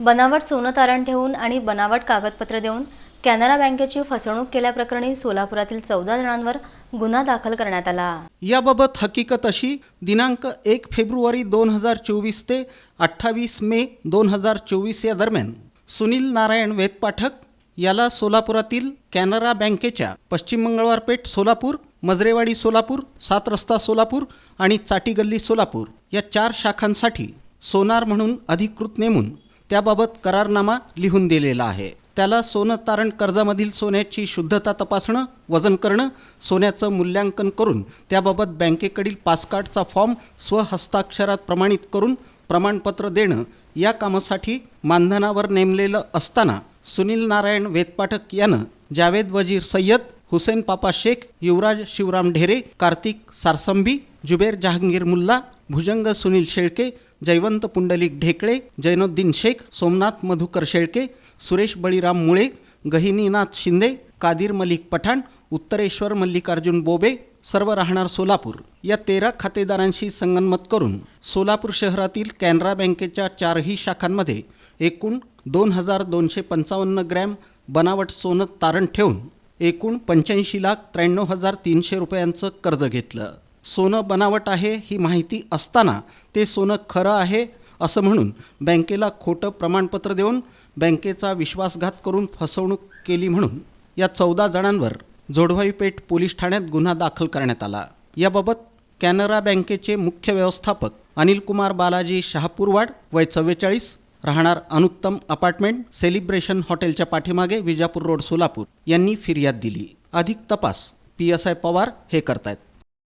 बनावट सोनं तारण ठेवून आणि बनावट कागदपत्र देऊन कॅनरा बँकेची फसवणूक केल्याप्रकरणी सोलापुरातील चौदा जणांवर गुन्हा दाखल करण्यात आला. याबाबत हकीकत अशी दिनांक एक फेब्रुवारी दोन हजार चोवीस ते अठ्ठावीस मे दोन हजार चोवीस या दरम्यान सुनील नारायण वेदपाठक याला सोलापुरातील कॅनरा बँकेच्या पश्चिम मंगळवार पेठ सोलापूर मजरेवाडी सोलापूर सात रस्ता सोलापूर आणि चाटीगल्ली सोलापूर या चार शाखांसाठी सोनार म्हणून अधिकृत नेमून त्याबाबत करारनामा लिहून दिलेला आहे. त्याला सोनं तारण कर्जामधील सोन्याची शुद्धता तपासणं वजन करणं सोन्याचं मूल्यांकन करून त्याबाबत बँकेकडील पासकार्डचा फॉर्म स्वहस्ताक्षरात प्रमाणित करून प्रमाणपत्र देणं या कामासाठी मानधनावर नेमलेलं असताना सुनील नारायण वेदपाठक यानं जावेद वजीर सय्यद हुसेन पापा शेख युवराज शिवराम ढेरे कार्तिक सारसंभी जुबेर जहांगीर मुल्ला भुजंग सुनील शेळके जयवंत पुंडलिक ढेकळे जैनुद्दीन शेख सोमनाथ मधुकर शेळके सुरेश बळीराम मुळे गहिनीनाथ शिंदे कादिर मलिक पठाण उत्तरेश्वर मल्लिकार्जुन बोबे सर्व राहणार सोलापूर. या तेरा खातेदारांशी संगनमत करून सोलापूर शहरातील कॅनरा बँकेच्या चारही शाखांमध्ये एकूण दोन हजार दोनशे पंचावन्न ग्रॅम बनावट सोनं तारण ठेवून एकूण पंच्याऐंशी लाख त्र्याण्णव हजार तीनशे रुपयांचं कर्ज घेतलं. सोनं बनावट आहे ही माहिती असताना ते सोनं खरं आहे असं म्हणून बँकेला खोटं प्रमाणपत्र देऊन बँकेचा विश्वासघात करून फसवणूक केली म्हणून या चौदा जणांवर जोडवाई पेठ पोलीस ठाण्यात गुन्हा दाखल करण्यात आला. याबाबत कॅनरा बँकेचे मुख्य व्यवस्थापक अनिलकुमार बालाजी शहापूरवाड वय चव्वेचाळीस राहणार अनुत्तम अपार्टमेंट सेलिब्रेशन हॉटेलच्या पाठीमागे विजापूर रोड सोलापूर यांनी फिर्याद दिली. अधिक तपास पी एस आय पवार हे करतायत.